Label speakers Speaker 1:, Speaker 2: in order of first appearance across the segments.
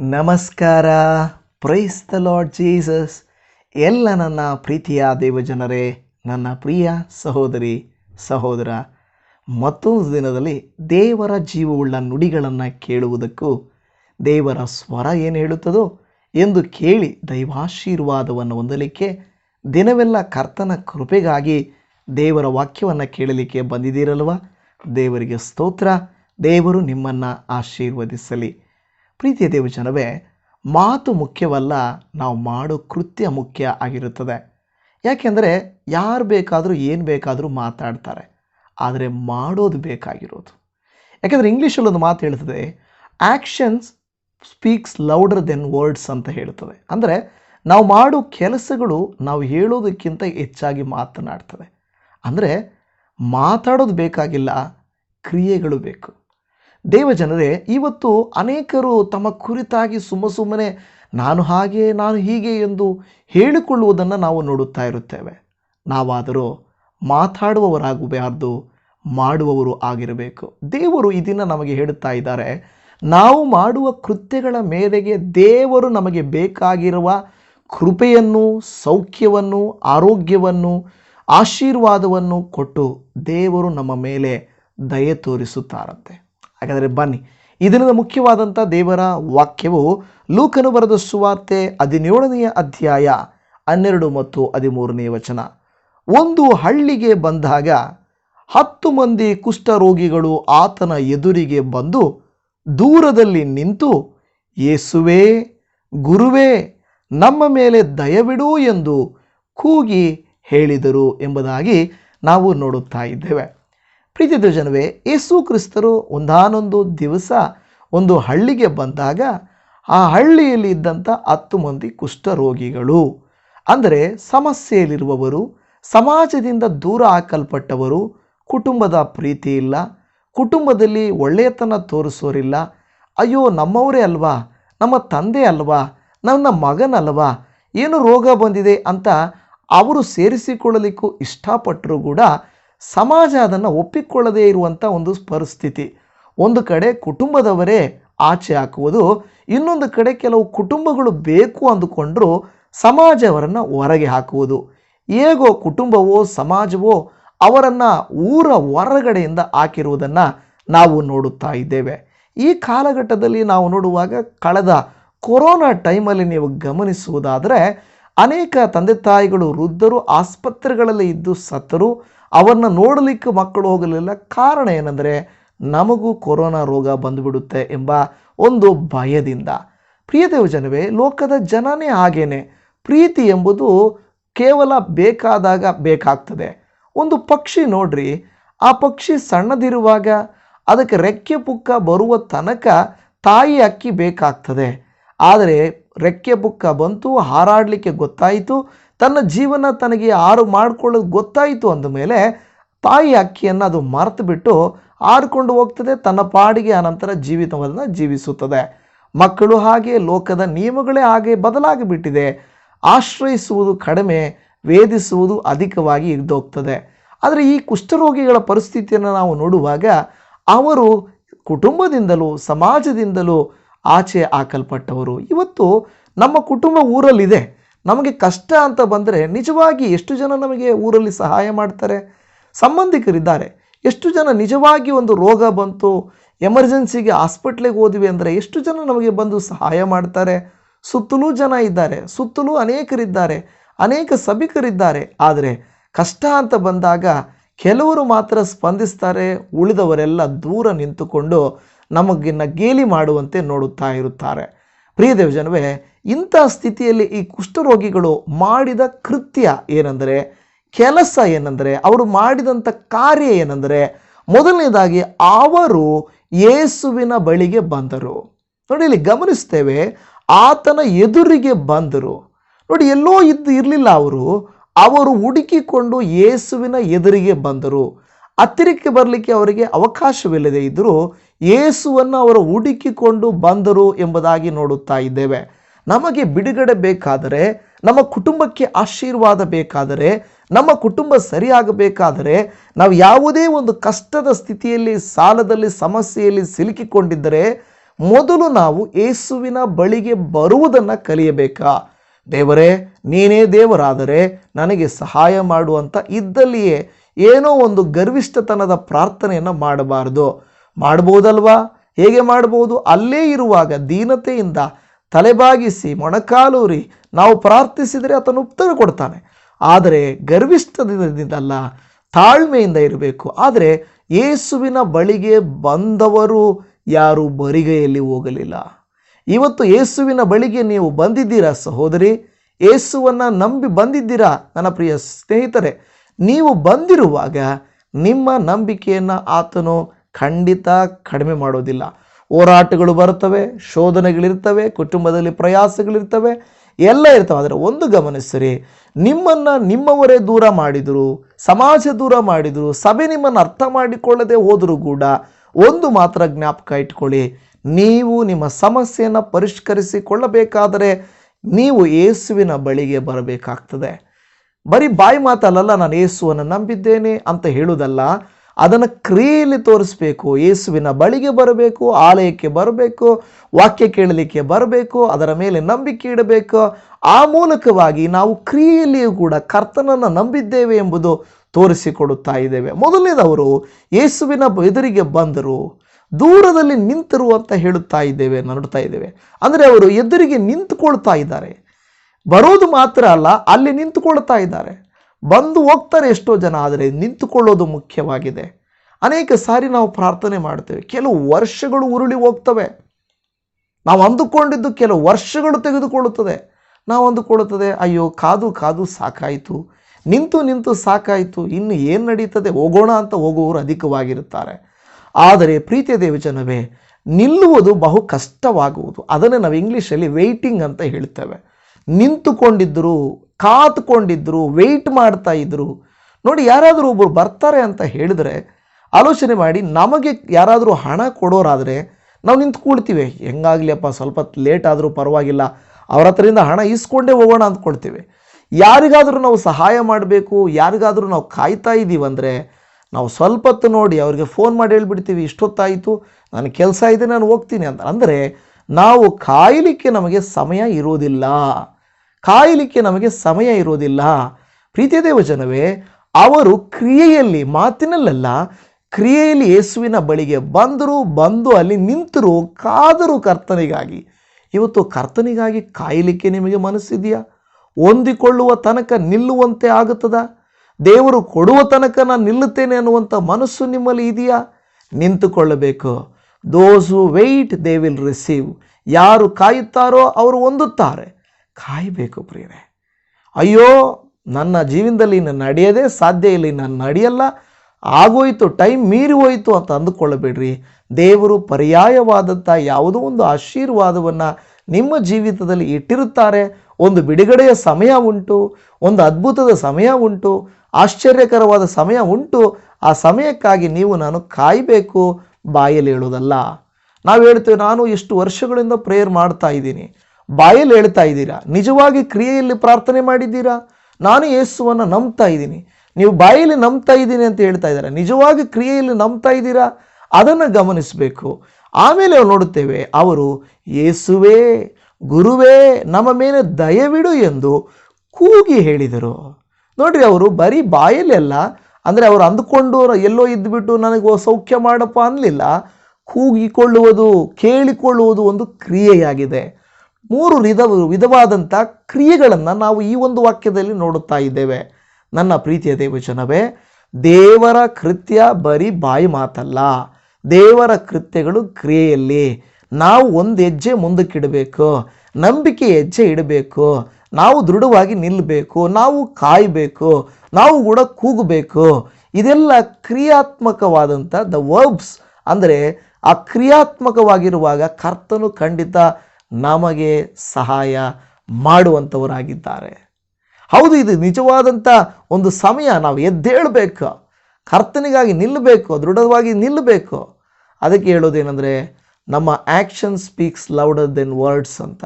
Speaker 1: ನಮಸ್ಕಾರ. Price the Lord Jesus ಎಲ್ಲ ನನ್ನ ಪ್ರೀತಿಯ ದೇವಜನರೇ, ನನ್ನ ಪ್ರಿಯ ಸಹೋದರಿ, ಸಹೋದರ. ಮತ್ತೊಂದು ದಿನದಲ್ಲಿ ದೇವರ ಜೀವವುಳ್ಳ ನುಡಿಗಳನ್ನು ಕೇಳುವುದಕ್ಕೂ ದೇವರ ಸ್ವರ ಏನು ಹೇಳುತ್ತದೋ ಎಂದು ಕೇಳಿ ದೈವಾಶೀರ್ವಾದವನ್ನು ಹೊಂದಲಿಕ್ಕೆ ದಿನವೆಲ್ಲ ಕರ್ತನ ಕೃಪೆಗಾಗಿ ದೇವರ ವಾಕ್ಯವನ್ನು ಕೇಳಲಿಕ್ಕೆ ಬಂದಿದ್ದೀರಲ್ವ? ದೇವರಿಗೆ ಸ್ತೋತ್ರ. ದೇವರು ನಿಮ್ಮನ್ನು ಆಶೀರ್ವದಿಸಲಿ. ಪ್ರೀತಿಯ ದೇವಜನವೇ ಮಾತು ಮುಖ್ಯವಲ್ಲ, ನಾವು ಮಾಡೋ ಕೃತ್ಯ ಮುಖ್ಯ ಆಗಿರುತ್ತದೆ. ಯಾಕೆಂದರೆ ಯಾರು ಬೇಕಾದರೂ, ಏನು ಬೇಕಾದರೂ ಮಾತಾಡ್ತಾರೆ. ಆದರೆ ಮಾಡೋದು ಬೇಕಾಗಿರೋದು. ಯಾಕೆಂದರೆ ಇಂಗ್ಲೀಷಲ್ಲಿ ಒಂದು ಮಾತು ಹೇಳ್ತದೆ actions speaks louder than words ಅಂತ ಹೇಳ್ತದೆ. ಅಂದರೆ ನಾವು ಮಾಡೋ ಕೆಲಸಗಳು ನಾವು ಹೇಳೋದಕ್ಕಿಂತ ಹೆಚ್ಚಾಗಿ ಮಾತನಾಡ್ತವೆ. ಅಂದರೆ ಮಾತಾಡೋದು ಬೇಕಾಗಿಲ್ಲ, ಕ್ರಿಯೆಗಳು ಬೇಕು. ದೇವಜನರೇ ಇವತ್ತು ಅನೇಕರು ತಮ್ಮ ಕುರಿತಾಗಿ ಸುಮ್ಮ ಸುಮ್ಮನೆ ನಾನು ಹಾಗೆ, ನಾನು ಹೀಗೆ ಎಂದು ಹೇಳಿಕೊಳ್ಳುವುದನ್ನು ನಾವು ನೋಡುತ್ತಾ ಇರುತ್ತೇವೆ. ನಾವಾದರೂ ಮಾತಾಡುವವರಾಗಬಾರ್ದು, ಮಾಡುವವರು ಆಗಿರಬೇಕು. ದೇವರು ಇದನ್ನು ನಮಗೆ ಹೇಳುತ್ತಾ ಇದ್ದಾರೆ, ನಾವು ಮಾಡುವ ಕೃತ್ಯಗಳ ಮೇರೆಗೆ ದೇವರು ನಮಗೆ ಬೇಕಾಗಿರುವ ಕೃಪೆಯನ್ನು, ಸೌಖ್ಯವನ್ನು, ಆರೋಗ್ಯವನ್ನು, ಆಶೀರ್ವಾದವನ್ನು ಕೊಟ್ಟು ದೇವರು ನಮ್ಮ ಮೇಲೆ ದಯೆ ತೋರಿಸುತ್ತಾರಂತೆ. ಹಾಗಾದರೆ ಬನ್ನಿ ಇದರಿಂದ ಮುಖ್ಯವಾದಂಥ ದೇವರ ವಾಕ್ಯವು ಲೂಕನು ಬರೆದ ಸುವಾರ್ತೆ ಹದಿನೇಳನೆಯ ಅಧ್ಯಾಯ ಹನ್ನೆರಡು ಮತ್ತು ಹದಿಮೂರನೆಯ ವಚನ. ಒಂದು ಹಳ್ಳಿಗೆ ಬಂದಾಗ ಹತ್ತು ಮಂದಿ ಕುಷ್ಠರೋಗಿಗಳು ಆತನ ಎದುರಿಗೆ ಬಂದು ದೂರದಲ್ಲಿ ನಿಂತು, ಯೇಸುವೇ, ಗುರುವೇ ನಮ್ಮ ಮೇಲೆ ದಯವಿಡು ಎಂದು ಕೂಗಿ ಹೇಳಿದರು ಎಂಬುದಾಗಿ ನಾವು ನೋಡುತ್ತಾ ಇದ್ದೇವೆ. ಪ್ರೀತಿ ಜನವೇ ಯೇಸು ಕ್ರಿಸ್ತರು ಒಂದಾನೊಂದು ದಿವಸ ಒಂದು ಹಳ್ಳಿಗೆ ಬಂದಾಗ ಆ ಹಳ್ಳಿಯಲ್ಲಿ ಇದ್ದಂಥ ಹತ್ತು ಮಂದಿ ಕುಷ್ಠರೋಗಿಗಳು ಅಂದರೆ ಸಮಸ್ಯೆಯಲ್ಲಿರುವವರು, ಸಮಾಜದಿಂದ ದೂರ ಹಾಕಲ್ಪಟ್ಟವರು, ಕುಟುಂಬದ ಪ್ರೀತಿ ಇಲ್ಲ, ಕುಟುಂಬದಲ್ಲಿ ಒಳ್ಳೆಯತನ ತೋರಿಸೋರಿಲ್ಲ, ಅಯ್ಯೋ ನಮ್ಮವರೇ ಅಲ್ವಾ, ನಮ್ಮ ತಂದೆ ಅಲ್ವಾ ನನ್ನ ಮಗನಲ್ವಾ? ಏನು ರೋಗ ಬಂದಿದೆ ಅಂತ ಅವರು ಸೇರಿಸಿಕೊಳ್ಳಲಿಕ್ಕೂ ಇಷ್ಟಪಟ್ಟರೂ ಕೂಡ ಸಮಾಜ ಅದನ್ನು ಒಪ್ಪಿಕೊಳ್ಳದೇ ಇರುವಂಥ ಒಂದು ಪರಿಸ್ಥಿತಿ. ಒಂದು ಕಡೆ ಕುಟುಂಬದವರೇ ಆಚೆ ಹಾಕುವುದು, ಇನ್ನೊಂದು ಕಡೆ ಕೆಲವು ಕುಟುಂಬಗಳು ಬೇಕು ಅಂದುಕೊಂಡರೂ ಸಮಾಜವರನ್ನು ಹೊರಗೆ ಹಾಕುವುದು. ಹೇಗೋ ಕುಟುಂಬವೋ, ಸಮಾಜವೋ ಅವರನ್ನು ಊರ ಹೊರಗಡೆಯಿಂದ ಹಾಕಿರುವುದನ್ನು ನಾವು ನೋಡುತ್ತಾ ಇದ್ದೇವೆ. ಈ ಕಾಲಘಟ್ಟದಲ್ಲಿ ನಾವು ನೋಡುವಾಗ ಕಳೆದ ಕೊರೋನಾ ಟೈಮಲ್ಲಿ ನೀವು ಗಮನಿಸುವುದಾದರೆ, ಅನೇಕ ತಂದೆ ತಾಯಿಗಳು, ವೃದ್ಧರು, ಆಸ್ಪತ್ರೆಗಳಲ್ಲಿ ಇದ್ದು ಸತ್ತರು, ಅವರನ್ನ ನೋಡಲಿಕ್ಕೆ ಮಕ್ಕಳು ಹೋಗಲಿಲ್ಲ. ಕಾರಣ ಏನಂದರೆ, ನಮಗೂ ಕೊರೋನಾ ರೋಗ ಬಂದುಬಿಡುತ್ತೆ ಎಂಬ ಒಂದು ಭಯದಿಂದ. ಪ್ರಿಯದೇವ ಜನವೇ ಲೋಕದ ಜನನೇ ಹಾಗೇನೆ. ಪ್ರೀತಿ ಎಂಬುದು ಕೇವಲ ಬೇಕಾದಾಗ ಬೇಕಾಗ್ತದೆ. ಒಂದು ಪಕ್ಷಿ ನೋಡ್ರಿ, ಆ ಪಕ್ಷಿ ಸಣ್ಣದಿರುವಾಗ ಅದಕ್ಕೆ ರೆಕ್ಕೆ ಪುಕ್ಕ ಬರುವ ತನಕ ತಾಯಿ ಅಕ್ಕಿ ಬೇಕಾಗ್ತದೆ. ಆದರೆ ರೆಕ್ಕೆ ಬುಕ್ಕ ಬಂತು, ಹಾರಾಡಲಿಕ್ಕೆ ಗೊತ್ತಾಯಿತು. ತನ್ನ ಜೀವನ ತನಗೆ ಆರು ಮಾಡಿಕೊಳ್ಳೋದು ಗೊತ್ತಾಯಿತು ಅಂದಮೇಲೆ ತಾಯಿ ಅಕ್ಕಿಯನ್ನು ಅದು ಮರೆತು ಬಿಟ್ಟು ಆಡ್ಕೊಂಡು ಹೋಗ್ತದೆ. ತನ್ನ ಪಾಡಿಗೆ ಆನಂತರ ಜೀವಿತವನ್ನು ಜೀವಿಸುತ್ತದೆ. ಮಕ್ಕಳು ಹಾಗೆ, ಲೋಕದ ನಿಯಮಗಳೇ ಹಾಗೆ ಬದಲಾಗಿ ಬಿಟ್ಟಿದೆ ಆಶ್ರಯಿಸುವುದು ಕಡಿಮೆ, ವೇದಿಸುವುದು ಅಧಿಕವಾಗಿ ಇದ್ದೋಗ್ತದೆ. ಆದರೆ ಈ ಕುಷ್ಠರೋಗಿಗಳ ಪರಿಸ್ಥಿತಿಯನ್ನು ನಾವು ನೋಡುವಾಗ ಅವರು ಕುಟುಂಬದಿಂದಲೂ, ಸಮಾಜದಿಂದಲೂ ಆಚೆ ಹಾಕಲ್ಪಟ್ಟವರು. ಇವತ್ತು ನಮ್ಮ ಕುಟುಂಬ ಊರಲ್ಲಿದೆ. ನಮಗೆ ಕಷ್ಟ ಅಂತ ಬಂದರೆ ನಿಜವಾಗಿ ಎಷ್ಟು ಜನ ನಮಗೆ ಊರಲ್ಲಿ ಸಹಾಯ ಮಾಡ್ತಾರೆ? ಸಂಬಂಧಿಕರಿದ್ದಾರೆ. ಎಷ್ಟು ಜನ ನಿಜವಾಗಿ ಒಂದು ರೋಗ ಬಂತು, ಎಮರ್ಜೆನ್ಸಿಗೆ ಹಾಸ್ಪಿಟ್ಲಿಗೆ ಹೋದ್ವಿ ಅಂದರೆ ಎಷ್ಟು ಜನ ನಮಗೆ ಬಂದು ಸಹಾಯ ಮಾಡ್ತಾರೆ? ಸುತ್ತಲೂ ಜನ ಇದ್ದಾರೆ, ಸುತ್ತಲೂ ಅನೇಕರಿದ್ದಾರೆ, ಅನೇಕ ಸಭಿಕರಿದ್ದಾರೆ. ಆದರೆ ಕಷ್ಟ ಅಂತ ಬಂದಾಗ ಕೆಲವರು ಮಾತ್ರ ಸ್ಪಂದಿಸ್ತಾರೆ, ಉಳಿದವರೆಲ್ಲ ದೂರ ನಿಂತುಕೊಂಡು ನಮಗಿನ್ನ ಗೇಲಿ ಮಾಡುವಂತೆ ನೋಡುತ್ತಾ ಇರುತ್ತಾರೆ. ಪ್ರಿಯ ದೇವಜನವೇ, ಇಂಥ ಸ್ಥಿತಿಯಲ್ಲಿ ಈ ಕುಷ್ಠರೋಗಿಗಳು ಮಾಡಿದ ಕೃತ್ಯ ಏನೆಂದರೆ, ಕೆಲಸ ಏನೆಂದರೆ, ಅವರು ಮಾಡಿದಂಥ ಕಾರ್ಯ ಏನೆಂದರೆ, ಮೊದಲನೇದಾಗಿ ಅವರು ಯೇಸುವಿನ ಬಳಿಗೆ ಬಂದರು. ನೋಡಿ, ಇಲ್ಲಿ ಗಮನಿಸ್ತೇವೆ, ಆತನ ಎದುರಿಗೆ ಬಂದರು. ನೋಡಿ, ಎಲ್ಲೋ ಇದ್ದು ಇರಲಿಲ್ಲ ಅವರು ಅವರು ಹುಡುಕಿಕೊಂಡು ಯೇಸುವಿನ ಎದುರಿಗೆ ಬಂದರು. ಹತ್ತಿರಕ್ಕೆ ಬರಲಿಕ್ಕೆ ಅವರಿಗೆ ಅವಕಾಶವಿಲ್ಲದೆ ಇದ್ದರೂ ಯೇಸುವನ್ನು ಅವರು ಹುಡುಕಿಕೊಂಡು ಬಂದರು ಎಂಬುದಾಗಿ ನೋಡುತ್ತಾ ಇದ್ದೇವೆ. ನಮಗೆ ಬಿಡುಗಡೆ ಬೇಕಾದರೆ, ನಮ್ಮ ಕುಟುಂಬಕ್ಕೆ ಆಶೀರ್ವಾದ ಬೇಕಾದರೆ, ನಮ್ಮ ಕುಟುಂಬ ಸರಿಯಾಗಬೇಕಾದರೆ, ನಾವು ಯಾವುದೇ ಒಂದು ಕಷ್ಟದ ಸ್ಥಿತಿಯಲ್ಲಿ, ಸಾಲದಲ್ಲಿ, ಸಮಸ್ಯೆಯಲ್ಲಿ ಸಿಲುಕಿಕೊಂಡಿದ್ದರೆ, ಮೊದಲು ನಾವು ಯೇಸುವಿನ ಬಳಿಗೆ ಬರುವುದನ್ನು ಕಲಿಯಬೇಕಾ? ದೇವರೇ, ನೀನೇ ದೇವರಾದರೆ ನನಗೆ ಸಹಾಯ ಮಾಡುವಂಥ ಇದ್ದಲ್ಲಿಯೇ ಏನೋ ಒಂದು ಗರ್ವಿಷ್ಠತನದ ಪ್ರಾರ್ಥನೆಯನ್ನು ಮಾಡಬಾರ್ದು. ಮಾಡ್ಬೋದಲ್ವಾ? ಹೇಗೆ ಮಾಡ್ಬೋದು? ಅಲ್ಲೇ ಇರುವಾಗ ದೀನತೆಯಿಂದ ತಲೆಬಾಗಿಸಿ ಮೊಣಕಾಲೂರಿ ನಾವು ಪ್ರಾರ್ಥಿಸಿದರೆ ಆತನು ಉತ್ತರ ಕೊಡ್ತಾನೆ. ಆದರೆ ಗರ್ವಿಷ್ಠದಿಂದಲ್ಲ ತಾಳ್ಮೆಯಿಂದ ಇರಬೇಕು. ಆದರೆ ಯೇಸುವಿನ ಬಳಿಗೆ ಬಂದವರು ಯಾರು ಬರಿಗೈಯಲ್ಲಿ ಹೋಗಲಿಲ್ಲ. ಇವತ್ತು ಯೇಸುವಿನ ಬಳಿಗೆ ನೀವು ಬಂದಿದ್ದೀರಾ ಸಹೋದರಿ? ಯೇಸುವನ್ನು ನಂಬಿ ಬಂದಿದ್ದೀರಾ? ನನ್ನ ಪ್ರಿಯ ಸ್ನೇಹಿತರೆ, ನೀವು ಬಂದಿರುವಾಗ ನಿಮ್ಮ ನಂಬಿಕೆಯನ್ನು ಆತನು ಖಂಡಿತ ಕಡಿಮೆ ಮಾಡೋದಿಲ್ಲ. ಹೋರಾಟಗಳು ಬರ್ತವೆ ಶೋಧನೆಗಳಿರ್ತವೆ, ಕುಟುಂಬದಲ್ಲಿ ಪ್ರಯಾಸಗಳಿರ್ತವೆ, ಎಲ್ಲ ಇರ್ತವೆ. ಆದರೆ ಒಂದು ಗಮನಿಸಿರಿ ನಿಮ್ಮನ್ನು ನಿಮ್ಮವರೇ ದೂರ ಮಾಡಿದರು, ಸಮಾಜ ದೂರ ಮಾಡಿದರು, ಸಭೆ ನಿಮ್ಮನ್ನು ಅರ್ಥ ಮಾಡಿಕೊಳ್ಳದೆ ಹೋದರೂ ಕೂಡ ಒಂದು ಮಾತ್ರ ಜ್ಞಾಪಕ ಇಟ್ಕೊಳ್ಳಿ, ನೀವು ನಿಮ್ಮ ಸಮಸ್ಯೆಯನ್ನು ಪರಿಷ್ಕರಿಸಿಕೊಳ್ಳಬೇಕಾದರೆ ನೀವು ಯೇಸುವಿನ ಬಳಿಗೆ ಬರಬೇಕಾಗ್ತದೆ. ಬರೀ ಬಾಯಿ ಮಾತಲ್ಲಲ್ಲ, ನಾನು ಯೇಸುವನ್ನು ನಂಬಿದ್ದೇನೆ ಅಂತ ಹೇಳುವುದಲ್ಲ ಅದನ್ನು ಕ್ರಿಯೆಯಲ್ಲಿ ತೋರಿಸ್ಬೇಕು, ಯೇಸುವಿನ ಬಳಿಗೆ ಬರಬೇಕು, ಆಲಯಕ್ಕೆ ಬರಬೇಕು, ವಾಕ್ಯ ಕೇಳಲಿಕ್ಕೆ ಬರಬೇಕು, ಅದರ ಮೇಲೆ ನಂಬಿಕೆ ಇಡಬೇಕು. ಆ ಮೂಲಕವಾಗಿ ನಾವು ಕ್ರಿಯೆಯಲ್ಲಿಯೂ ಕೂಡ ಕರ್ತನನ್ನು ನಂಬಿದ್ದೇವೆ ಎಂಬುದು ತೋರಿಸಿಕೊಡುತ್ತಾ ಇದ್ದೇವೆ. ಮೊದಲನೇದವರು ಯೇಸುವಿನ ಎದುರಿಗೆ ಬಂದರು ದೂರದಲ್ಲಿ ನಿಂತರು ಅಂತ ಹೇಳುತ್ತಾ ಇದ್ದೇವೆ ನೋಡ್ತಾ ಇದ್ದೇವೆ. ಅಂದರೆ ಅವರು ಎದುರಿಗೆ ನಿಂತುಕೊಳ್ತಾ ಇದ್ದಾರೆ. ಬರೋದು ಮಾತ್ರ ಅಲ್ಲ, ಅಲ್ಲಿ ನಿಂತುಕೊಳ್ತಾ ಇದ್ದಾರೆ. ಬಂದು ಹೋಗ್ತಾರೆ ಎಷ್ಟೋ ಜನ, ಆದರೆ ನಿಂತುಕೊಳ್ಳೋದು ಮುಖ್ಯವಾಗಿದೆ. ಅನೇಕ ಸಾರಿ ನಾವು ಪ್ರಾರ್ಥನೆ ಮಾಡ್ತೇವೆ. ಕೆಲವು ವರ್ಷಗಳು ಉರುಳಿ ಹೋಗ್ತವೆ. ನಾವು ಅಂದುಕೊಂಡಿದ್ದು ಕೆಲವು ವರ್ಷಗಳು ತೆಗೆದುಕೊಳ್ಳುತ್ತದೆ. ನಾವು ಅಂದುಕೊಳ್ಳುತ್ತದೆ, ಅಯ್ಯೋ, ಕಾದು ಕಾದು ಸಾಕಾಯಿತು. ನಿಂತು ನಿಂತು ಸಾಕಾಯಿತು. ಇನ್ನು ಏನು ನಡೀತದೆ? ಹೋಗೋಣ ಅಂತ ಹೋಗುವವರು ಅಧಿಕವಾಗಿರುತ್ತಾರೆ. ಆದರೆ ಪ್ರೀತಿಯ ದೇವಜನವೇ ನಿಲ್ಲುವುದು ಬಹು ಕಷ್ಟವಾಗುವುದು. ಅದನ್ನು ನಾವು ಇಂಗ್ಲೀಷಲ್ಲಿ ವೆಯ್ಟಿಂಗ್ ಅಂತ ಹೇಳ್ತೇವೆ. ನಿಂತುಕೊಂಡಿದ್ದರು ಕಾತುಕೊಂಡಿದ್ದರು ವೆಯ್ಟ್ ಮಾಡ್ತಾ ಇದ್ದರು ನೋಡಿ, ಯಾರಾದರೂ ಒಬ್ಬರು ಬರ್ತಾರೆ ಅಂತ ಹೇಳಿದರೆ ಆಲೋಚನೆ ಮಾಡಿ, ನಮಗೆ ಯಾರಾದರೂ ಹಣ ಕೊಡೋರಾದರೆ ನಾವು ನಿಂತ್ಕೊಳ್ತೀವಿ ಹೆಂಗಾಗಲಿಯಪ್ಪ ಸ್ವಲ್ಪ ಲೇಟ್ ಆದರೂ ಪರವಾಗಿಲ್ಲ, ಅವ್ರ ಹತ್ರದಿಂದ ಹಣ ಇಸ್ಕೊಂಡೇ ಹೋಗೋಣ ಅಂದ್ಕೊಳ್ತೀವಿ. ಯಾರಿಗಾದರೂ ನಾವು ಸಹಾಯ ಮಾಡಬೇಕು, ಯಾರಿಗಾದರೂ ನಾವು ಕಾಯ್ತಾ ಇದ್ದೀವಂದರೆ ನಾವು ಸ್ವಲ್ಪ ಹೊತ್ತು ನೋಡಿ ಅವರಿಗೆ ಫೋನ್ ಮಾಡಿ ಹೇಳ್ಬಿಡ್ತೀವಿ, ಇಷ್ಟೊತ್ತಾಯಿತು ನನ್ನ ಕೆಲಸ ಇದೆ, ನಾನು ಹೋಗ್ತೀನಿ ಅಂತ. ಅಂದರೆ ನಾವು ಕಾಯಲಿಕ್ಕೆ ನಮಗೆ ಸಮಯ ಇರೋದಿಲ್ಲ. ಕಾಯಲಿಕ್ಕೆ ನಮಗೆ ಸಮಯ ಇರೋದಿಲ್ಲ ಪ್ರೀತಿಯ ದೇವಜನವೇ ಅವರು ಕ್ರಿಯೆಯಲ್ಲಿ ಮಾತಿನಲ್ಲೆಲ್ಲ, ಕ್ರಿಯೆಯಲ್ಲಿ ಯೇಸುವಿನ ಬಳಿಗೆ ಬಂದರು ಬಂದು ಅಲ್ಲಿ ನಿಂತರು ಕಾದರು ಕರ್ತನಿಗಾಗಿ. ಇವತ್ತು ಕರ್ತನಿಗಾಗಿ ಕಾಯಲಿಕ್ಕೆ ನಿಮಗೆ ಮನಸ್ಸಿದೆಯಾ? ಹೊಂದಿಕೊಳ್ಳುವ ತನಕ ನಿಲ್ಲುವಂತೆ ಆಗುತ್ತದ? ದೇವರು ಕೊಡುವ ತನಕ ನಾನು ನಿಲ್ಲುತ್ತೇನೆ ಅನ್ನುವಂಥ ಮನಸ್ಸು ನಿಮ್ಮಲ್ಲಿ ಇದೆಯಾ? ನಿಂತುಕೊಳ್ಳಬೇಕು. Those wait they will receive ಯಾರು ಕಾಯುತ್ತಾರೋ ಅವರು ಹೊಂದುತ್ತಾರೆ. ಕಾಯಬೇಕು ಪ್ರಿಯರೇ. ಅಯ್ಯೋ, ನನ್ನ ಜೀವನದಲ್ಲಿ ಇನ್ನು ನಡೆಯದೇ ಸಾಧ್ಯ ಇಲ್ಲ ನಾನು ನಡೆಯಲ್ಲ, ಆಗೋಯ್ತು, ಟೈಮ್ ಮೀರಿ ಹೋಯಿತು ಅಂತ ಅಂದುಕೊಳ್ಳಬೇಡ್ರಿ. ದೇವರು ಪರ್ಯಾಯವಾದಂಥ ಯಾವುದೋ ಒಂದು ಆಶೀರ್ವಾದವನ್ನು ನಿಮ್ಮ ಜೀವಿತದಲ್ಲಿ ಇಟ್ಟಿರುತ್ತಾರೆ. ಒಂದು ಬಿಡುಗಡೆಯ ಸಮಯ ಉಂಟು, ಒಂದು ಅದ್ಭುತದ ಸಮಯ ಉಂಟು, ಆಶ್ಚರ್ಯಕರವಾದ ಸಮಯ ಉಂಟು. ಆ ಸಮಯಕ್ಕಾಗಿ ನೀವು ನಾನು ಕಾಯಬೇಕು, ಬಾಯಲ್ಲಿ ಹೇಳೋದಲ್ಲ ನಾವು ಹೇಳ್ತೇವೆ, ನಾನು ಎಷ್ಟು ವರ್ಷಗಳಿಂದ ಪ್ರೇಯರ್ ಮಾಡ್ತಾ ಇದ್ದೀನಿ. ಬಾಯಲ್ಲಿ ಹೇಳ್ತಾ ಇದ್ದೀರಾ? ನಿಜವಾಗಿ ಕ್ರಿಯೆಯಲ್ಲಿ ಪ್ರಾರ್ಥನೆ ಮಾಡಿದ್ದೀರಾ? ನಾನು ಯೇಸುವನ್ನು ನಂಬ್ತಾ ಇದ್ದೀನಿ. ನೀವು ಬಾಯಲ್ಲಿ ನಂಬ್ತಾ ಇದ್ದೀನಿ ಅಂತ ಹೇಳ್ತಾ ಇದ್ದಾರೆ. ನಿಜವಾಗಿ ಕ್ರಿಯೆಯಲ್ಲಿ ನಂಬ್ತಾ ಇದ್ದೀರಾ? ಅದನ್ನು ಗಮನಿಸಬೇಕು. ಆಮೇಲೆ ನೋಡುತ್ತೇವೆ, ಅವರು, ಯೇಸುವೇ, ಗುರುವೇ, ನಮ್ಮ ಮೇಲೆ ದಯವಿಡು ಎಂದು ಕೂಗಿ ಹೇಳಿದರು. ನೋಡ್ರಿ, ಅವರು ಬರೀ ಬಾಯಲ್ಲೆಲ್ಲ ಅಂದರೆ ಅವರು ಅಂದುಕೊಂಡು ಎಲ್ಲೋ ಇದ್ದುಬಿಟ್ಟು ನನಗೆ ಸೌಖ್ಯ ಮಾಡಪ್ಪ ಅನ್ನಲಿಲ್ಲ ಕೂಗಿಕೊಳ್ಳುವುದು, ಕೇಳಿಕೊಳ್ಳುವುದು ಒಂದು ಕ್ರಿಯೆಯಾಗಿದೆ. ಮೂರು ವಿಧ, ವಿಧವಾದಂಥ ಕ್ರಿಯೆಗಳನ್ನು ನಾವು ಈ ಒಂದು ವಾಕ್ಯದಲ್ಲಿ ನೋಡುತ್ತಾ ಇದ್ದೇವೆ. ನನ್ನ ಪ್ರೀತಿಯ ದೇವಜನವೇ, ದೇವರ ಕೃತ್ಯ ಬರೀ ಬಾಯಿ ಮಾತಲ್ಲ. ದೇವರ ಕೃತ್ಯಗಳು ಕ್ರಿಯೆಯಲ್ಲಿ. ನಾವು ಒಂದು ಹೆಜ್ಜೆ ಮುಂದಕ್ಕಿಡಬೇಕು ನಂಬಿಕೆ ಹೆಜ್ಜೆ ಇಡಬೇಕು, ನಾವು ದೃಢವಾಗಿ ನಿಲ್ಲಬೇಕು ನಾವು ಕಾಯಬೇಕು, ನಾವು ಕೂಡ ಕೂಗಬೇಕು. ಇದೆಲ್ಲ ಕ್ರಿಯಾತ್ಮಕವಾದಂಥ ದ ವರ್ಬ್ಸ್ ಅಂದರೆ ಆ ಕ್ರಿಯಾತ್ಮಕವಾಗಿರುವಾಗ ಕರ್ತನು ಖಂಡಿತ ನಮಗೆ ಸಹಾಯ ಮಾಡುವಂಥವರಾಗಿದ್ದಾರೆ ಹೌದು, ಇದು ನಿಜವಾದಂಥ ಒಂದು ಸಮಯ. ನಾವು ಎದ್ದೇಳಬೇಕು. ಕರ್ತನಿಗಾಗಿ ನಿಲ್ಲಬೇಕು, ದೃಢವಾಗಿ ನಿಲ್ಲಬೇಕು. ಅದಕ್ಕೆ ಹೇಳೋದೇನೆಂದರೆ, ನಮ್ಮ action speaks louder than words ಅಂತ.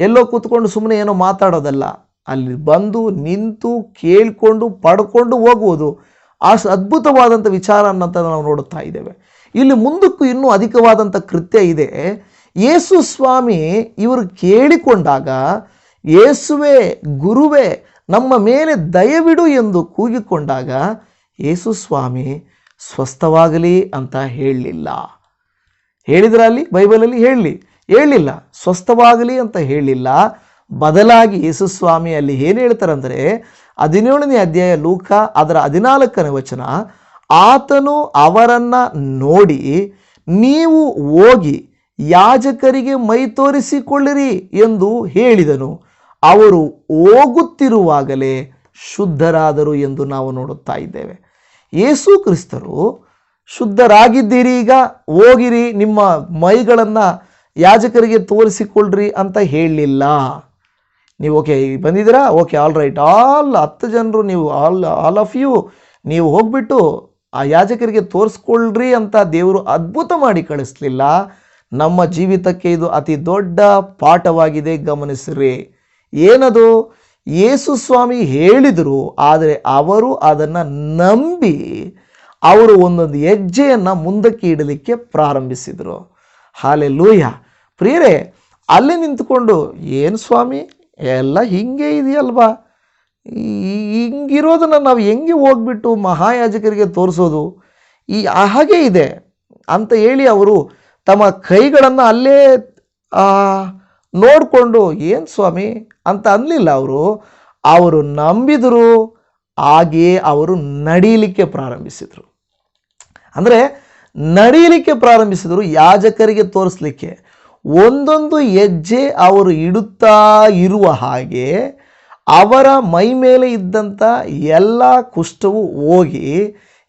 Speaker 1: ಎಲ್ಲೋ ಕೂತ್ಕೊಂಡು ಸುಮ್ಮನೆ ಏನೋ ಮಾತಾಡೋದಲ್ಲ. ಅಲ್ಲಿ ಬಂದು ನಿಂತು ಕೇಳಿಕೊಂಡು ಪಡ್ಕೊಂಡು ಹೋಗುವುದು ಅಷ್ಟು ಅದ್ಭುತವಾದಂಥ ವಿಚಾರ ಅನ್ನೋಂಥ ನಾವು ನೋಡುತ್ತಾ ಇದ್ದೇವೆ. ಇಲ್ಲಿ ಮುಂದಕ್ಕೂ ಇನ್ನೂ ಅಧಿಕವಾದಂಥ ಕೃತ್ಯ ಇದೆ. ಯೇಸು ಸ್ವಾಮಿ ಇವರು ಕೇಳಿಕೊಂಡಾಗ, ಯೇಸುವೆ, ಗುರುವೇ, ನಮ್ಮ ಮೇಲೆ ದಯವಿಡು ಎಂದು ಕೂಗಿಕೊಂಡಾಗ, ಯೇಸು ಸ್ವಾಮಿ, ಸ್ವಸ್ಥವಾಗಲಿ ಅಂತ ಹೇಳಲಿಲ್ಲ. ಹೇಳಿದ್ರ ಅಲ್ಲಿ ಬೈಬಲಲ್ಲಿ ಹೇಳಲಿ, ಹೇಳಲಿಲ್ಲ, ಸ್ವಸ್ಥವಾಗಲಿ ಅಂತ ಹೇಳಲಿಲ್ಲ. ಬದಲಾಗಿ ಯೇಸು ಸ್ವಾಮಿ ಅಲ್ಲಿ ಏನು ಹೇಳ್ತಾರಂದರೆ, ಹದಿನೇಳನೇ ಅಧ್ಯಾಯ ಲೂಕ ಅದರ ಹದಿನಾಲ್ಕನೇ ವಚನ, ಆತನು ಅವರನ್ನು ನೋಡಿ, ನೀವು ಹೋಗಿ ಯಾಜಕರಿಗೆ ಮೈ ತೋರಿಸಿಕೊಳ್ಳಿರಿ ಎಂದು ಹೇಳಿದನು. ಅವರು ಹೋಗುತ್ತಿರುವಾಗಲೇ ಶುದ್ಧರಾದರು ಎಂದು ನಾವು ನೋಡುತ್ತಾ ಇದ್ದೇವೆ. ಯೇಸು ಕ್ರಿಸ್ತರು, ಶುದ್ಧರಾಗಿದ್ದೀರಿ, ಈಗ ಹೋಗಿರಿ, ನಿಮ್ಮ ಮೈಗಳನ್ನು ಯಾಜಕರಿಗೆ ತೋರಿಸಿಕೊಳ್ಳ್ರಿ ಅಂತ ಹೇಳಲಿಲ್ಲ. ನೀವು, ಓಕೆ ಬಂದಿದ್ದೀರಾ? ಓಕೆ ಆಲ್ ರೈಟ್ ಆಲ್ ಹತ್ತು ಜನರು ನೀವು ಆಲ್ ಆಲ್ ಆಫ್ ಯು ನೀವು ಹೋಗ್ಬಿಟ್ಟು ಆ ಯಾಜಕರಿಗೆ ತೋರಿಸ್ಕೊಳ್ರಿ ಅಂತ ದೇವರು ಅದ್ಭುತ ಮಾಡಿ ಕಳಿಸ್ಲಿಲ್ಲ. ನಮ್ಮ ಜೀವಿತಕ್ಕೆ ಇದು ಅತಿ ದೊಡ್ಡ ಪಾಠವಾಗಿದೆ, ಗಮನಿಸಿರಿ. ಏನದು? ಯೇಸು ಸ್ವಾಮಿ ಹೇಳಿದರು, ಆದರೆ ಅವರು ಅದನ್ನು ನಂಬಿ ಅವರು ಒಂದೊಂದು ಹೆಜ್ಜೆಯನ್ನು ಮುಂದಕ್ಕೆ ಇಡಲಿಕ್ಕೆ ಪ್ರಾರಂಭಿಸಿದರು. ಹಾಲೆ ಲೂಯ ಪ್ರಿಯರೇ, ಅಲ್ಲಿ ನಿಂತ್ಕೊಂಡು, ಏನು ಸ್ವಾಮಿ, ಎಲ್ಲ ಹಿಂಗೆ ಇದೆಯಲ್ವಾ? ಹಿಂಗಿರೋದನ್ನು ನಾವು ಹೆಂಗೆ ಹೋಗ್ಬಿಟ್ಟು ಮಹಾಯಾಜಕರಿಗೆ ತೋರಿಸೋದು? ಈ ಹಾಗೆ ಇದೆ. ಅಂತ ಹೇಳಿ ಅವರು ತಮ್ಮ ಕೈಗಳನ್ನು ಅಲ್ಲೇ ನೋಡಿಕೊಂಡು, ಏನು ಸ್ವಾಮಿ? ಅಂತ ಅನ್ನಲಿಲ್ಲ ಅವರು. ಅವರು ನಂಬಿದರು ಹಾಗೆಯೇ ಅವರು ನಡೀಲಿಕ್ಕೆ ಪ್ರಾರಂಭಿಸಿದರು. ಅಂದರೆ ನಡೀಲಿಕ್ಕೆ ಪ್ರಾರಂಭಿಸಿದರು ಯಾಜಕರಿಗೆ ತೋರಿಸಲಿಕ್ಕೆ. ಒಂದೊಂದು ಹೆಜ್ಜೆ ಅವರು ಇಡುತ್ತಾ ಇರುವ ಹಾಗೆ ಅವರ ಮೈ ಮೇಲೆ ಇದ್ದಂಥ ಎಲ್ಲ ಕುಷ್ಠವು ಹೋಗಿ,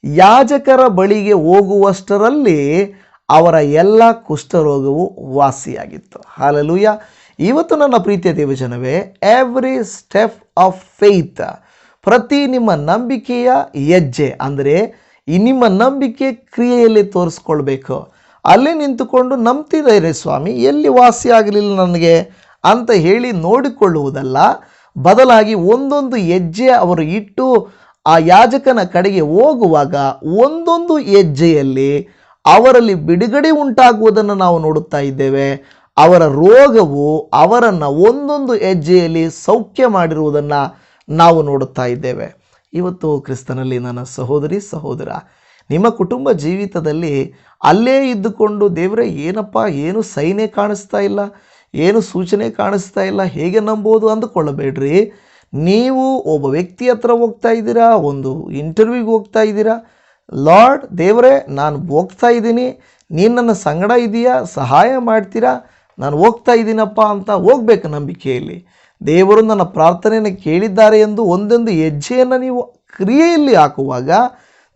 Speaker 1: ಯಾಜಕರ ಬಳಿಗೆ ಹೋಗುವಷ್ಟರಲ್ಲಿ ಅವರ ಎಲ್ಲ ಕುಷ್ಠರೋಗವು ವಾಸಿಯಾಗಿತ್ತು. ಹಾಲಲೂಯ ಇವತ್ತು ನನ್ನ ಪ್ರೀತಿಯ ದೇವಜನವೇ ಎವ್ರಿ ಸ್ಟೆಪ್ ಆಫ್ ಫೇತ್ ಪ್ರತಿ ನಿಮ್ಮ ನಂಬಿಕೆಯ ಹೆಜ್ಜೆ, ಅಂದರೆ ಈ ನಿಮ್ಮ ನಂಬಿಕೆ ಕ್ರಿಯೆಯಲ್ಲಿ ತೋರಿಸ್ಕೊಳ್ಬೇಕು. ಅಲ್ಲಿ ನಿಂತುಕೊಂಡು ನಂಬ್ತಿದ್ದಾರೆ ಸ್ವಾಮಿ, ಎಲ್ಲಿ ವಾಸಿ ಆಗಲಿಲ್ಲ ನನಗೆ ಅಂತ ಹೇಳಿ ನೋಡಿಕೊಳ್ಳುವುದಲ್ಲ, ಬದಲಾಗಿ ಒಂದೊಂದು ಹೆಜ್ಜೆ ಅವರು ಇಟ್ಟು ಆ ಯಾಜಕನ ಕಡೆಗೆ ಹೋಗುವಾಗ ಒಂದೊಂದು ಹೆಜ್ಜೆಯಲ್ಲಿ ಅವರಲ್ಲಿ ಬಿಡುಗಡೆ ಉಂಟಾಗುವುದನ್ನು ನಾವು ನೋಡುತ್ತಾ ಇದ್ದೇವೆ. ಅವರ ರೋಗವು ಅವರನ್ನು ಒಂದೊಂದು ಹೆಜ್ಜೆಯಲ್ಲಿ ಸೌಖ್ಯ ಮಾಡಿರುವುದನ್ನು ನಾವು ನೋಡುತ್ತಾ ಇದ್ದೇವೆ. ಇವತ್ತು ಕ್ರಿಸ್ತನಲ್ಲಿ ನನ್ನ ಸಹೋದರಿ, ಸಹೋದರ, ನಿಮ್ಮ ಕುಟುಂಬ ಜೀವಿತದಲ್ಲಿ ಅಲ್ಲೇ ಇದ್ದುಕೊಂಡು ದೇವರೇ, ಏನಪ್ಪ, ಏನು ಸೈನೆ ಕಾಣಿಸ್ತಾ ಇಲ್ಲ, ಏನು ಸೂಚನೆ ಕಾಣಿಸ್ತಾ ಇಲ್ಲ, ಹೇಗೆ ನಂಬೋದು ಅಂದುಕೊಳ್ಳಬೇಡ್ರಿ. ನೀವು ಒಬ್ಬ ವ್ಯಕ್ತಿ ಹತ್ರ ಹೋಗ್ತಾ ಇದ್ದೀರಾ, ಒಂದು ಇಂಟರ್ವ್ಯೂಗೆ ಹೋಗ್ತಾ ಇದ್ದೀರಾ ಲಾರ್ಡ್, ದೇವರೇ, ನಾನು ಹೋಗ್ತಾ ಇದ್ದೀನಿ. ನೀನು ನನ್ನ ಸಂಗಡ ಇದೆಯಾ? ಸಹಾಯ ಮಾಡ್ತೀರಾ? ನಾನು ಹೋಗ್ತಾ ಇದ್ದೀನಪ್ಪ ಅಂತ ಹೋಗ್ಬೇಕು ನಂಬಿಕೆಯಲ್ಲಿ. ದೇವರು ನನ್ನ ಪ್ರಾರ್ಥನೆಯನ್ನು ಕೇಳಿದ್ದಾರೆ ಎಂದು ಒಂದೊಂದು ಹೆಜ್ಜೆಯನ್ನು ನೀವು ಕ್ರಿಯೆಯಲ್ಲಿ ಹಾಕುವಾಗ